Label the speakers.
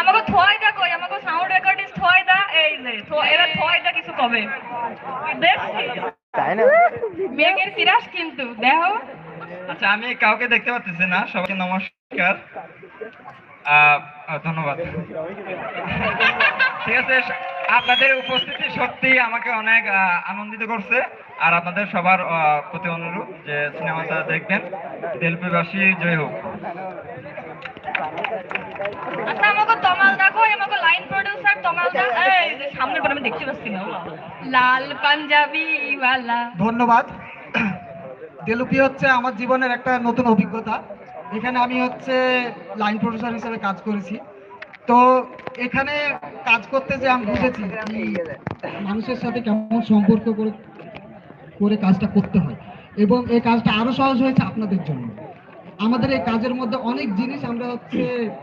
Speaker 1: আমাকে থয় দা কই আমাকে সাউন্ড রেকর্ডিস্ট থয় দা এই যে এরা থয় দা কিছু কবে। দেখছি।
Speaker 2: তাই না?
Speaker 1: মেঘের সিরাস কিন্তু দেখো।
Speaker 3: আচ্ছা আমি কাউকে দেখতে পাচ্ছি না সবাইকে নমস্কার। ধন্যবাদ। ঠিক আছে আপনাদের উপস্থিতি সত্যি আমাকে অনেক আনন্দিত করছে। আর আপনাদের সবার প্রতি অনুরোধ যে সিনেমাটা দেখবেন। দিলপিবাসী জয় হোক।
Speaker 1: আচ্ছা লাল পাঞ্জাবি
Speaker 4: ধন্যবাদ। দেলুপি হচ্ছে আমার জীবনের একটা নতুন অভিজ্ঞতা। এখানে আমি হচ্ছে লাইন প্রডিউসার হিসেবে কাজ করেছি। তো এখানে কাজ করতে যে আমি বুঝেছি মানুষের সাথে কেমন সম্পর্ক করে করে কাজটা করতে হয়। এবং এই কাজটা আরও সহজ হয়েছে আপনাদের জন্য। আমাদের এই কাজের মধ্যে অনেক জিনিস আমরা হচ্ছে